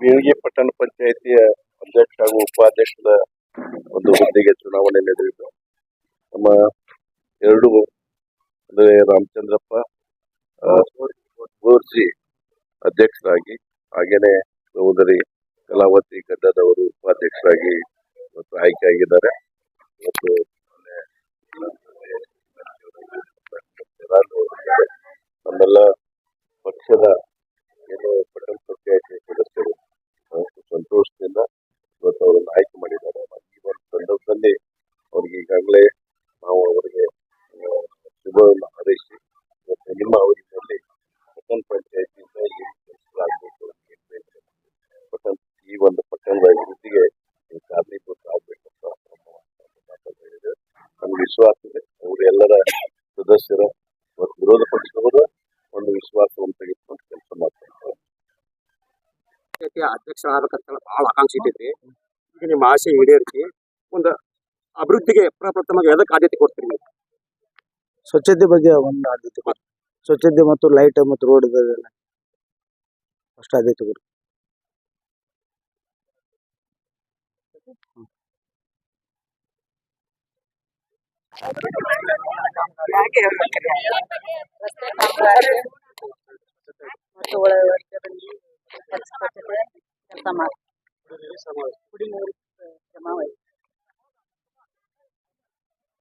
ಬೀಳ್ಗಿ ಪಟ್ಟಣ ಪಂಚಾಯಿತಿಯ ಅಧ್ಯಕ್ಷ ಹಾಗೂ ಉಪಾಧ್ಯಕ್ಷದ ಒಂದು ಹುದ್ದೆಗೆ ಚುನಾವಣೆ ನಡೆದಿದ್ದು, ನಮ್ಮ ಎರಡು ಅಂದ್ರೆ ರಾಮಚಂದ್ರಪ್ಪ ಗೋರ್ಜಿ ಅಧ್ಯಕ್ಷರಾಗಿ, ಹಾಗೇನೆ ಸಹೋದರಿ ಕಲಾವತಿ ಗಡ್ಡದವರು ಉಪಾಧ್ಯಕ್ಷರಾಗಿ ಇವತ್ತು ಆಯ್ಕೆಯಾಗಿದ್ದಾರೆ. ಮತ್ತು ನಮ್ಮೆಲ್ಲ ಪಕ್ಷದ ಅವರನ್ನು ಆಯ್ಕೆ ಮಾಡಿದ್ದಾರೆ. ಈ ಒಂದು ಸಂದರ್ಭದಲ್ಲಿ ಅವ್ರಿಗೆ ಈಗಾಗಲೇ ನಾವು ಅವರಿಗೆ ಶುಭವನ್ನು ಹಾರೈಸಿ ನಿಮ್ಮ ಅವಧಿಯಲ್ಲಿ ಪಟ್ಟಣ ಪಂಚಾಯತಿಯಿಂದ ಏನು ಕೆಲಸಗಳಾಗಬೇಕು ಏನ್ ಪಟ್ಟಣ, ಈ ಒಂದು ಪಟ್ಟಣದ ಅಭಿವೃದ್ಧಿಗೆ ಕಾರಣೀಭೂತ ಆಗಬೇಕು ಅಂತ ಹೇಳಿದ್ದಾರೆ. ನಮ್ಗೆ ವಿಶ್ವಾಸ ಇದೆ. ಅವರೆಲ್ಲರ ಸದಸ್ಯರ ಮತ್ತು ವಿರೋಧ ಪಕ್ಷದವರ ಒಂದು ವಿಶ್ವಾಸವನ್ನು ತೆಗೆದುಕೊಂಡು ಕೆಲಸ ಮಾಡ್ತಾರೆ. ಅಧ್ಯಕ್ಷರಾಗಬೇಕಂತ ಬಹಳ ಆಕಾಂಕ್ಷೆ ಇಟ್ಟೈತಿ ಈಗ ನಿಮ್ಮ ಆಸೆ ಈಡೇರಿಸಿ ಒಂದು ಅಭಿವೃದ್ಧಿಗೆ ಪ್ರಪ್ರಥಮವಾಗಿ ಅದಕ್ಕೆ ಆದ್ಯತೆ ಕೊಡ್ತೀರಿ ನೀವು? ಸ್ವಚ್ಛತೆ ಬಗ್ಗೆ ಒಂದು ಆದ್ಯತೆ ಸ್ವಚ್ಛತೆ ಮತ್ತು ಲೈಟ್ ಮತ್ತು ರೋಡ್ ಇದೆಲ್ಲ ಅಷ್ಟು ಆದ್ಯತೆ ಕೊಡಿ ಕೆಲಸ ಮಾಡ್ತಾರೆ Primero llamado